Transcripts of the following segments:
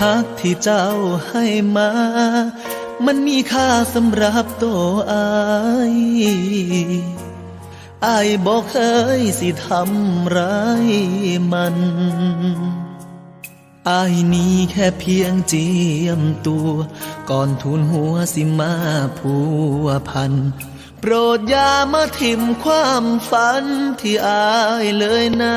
ฮักที่เจ้าให้มา มันมีค่าสำหรับตัวอายอายบอกเคยสิทำร้ายมันอายนี้แค่เพียงเจียมตัว ก่อนทุนหัวสิมาผัวพัน โปรดอย่ามาทิมความฝันที่อายเลยนะ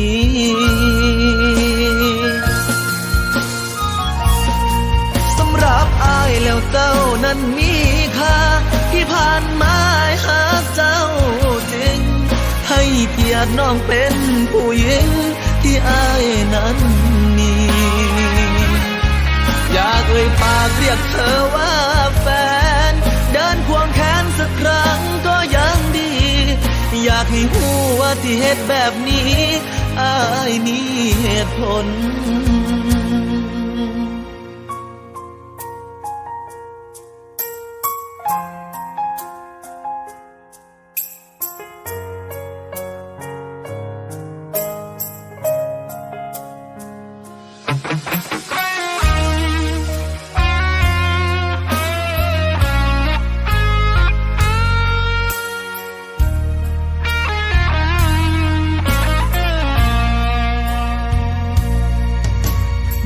เจ้านั้นมีค่าที่ผ่านมาอายหาเจ้าจริง ให้เกียรติน้องเป็นผู้หญิงที่อายนั้นมีอยากเอ่ยปากเรียกเธอว่าแฟน เดินควงแขนสักครั้งก็ยังดี อยากให้หูว่าที่เหตุแบบนี้อายมีเหตุผล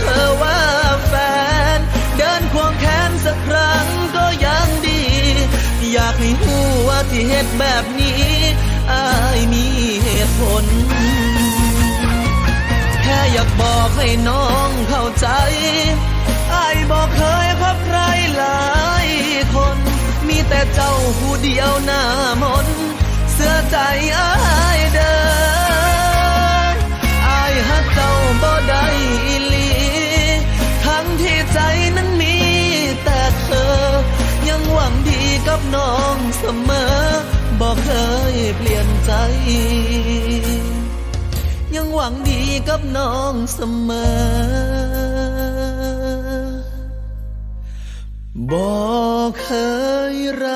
เธอว่าแฟน เดินควงแขนสักครั้งก็ยังดี อยากให้หูว่าที่เหตุแบบนี้อายมีเหตุผล แค่อยากบอกให้น้องเข้าใจอายบอกเคยพบใครหลายคน มีแต่เจ้าผู้เดียวหน้ามนเสื้อใจอายเดินอายฮักเจ้าบ่ได้ น้องเสมอ บอกเคยเปลี่ยนใจ ยังหวังดีกับน้องเสมอ บอกเคยรัก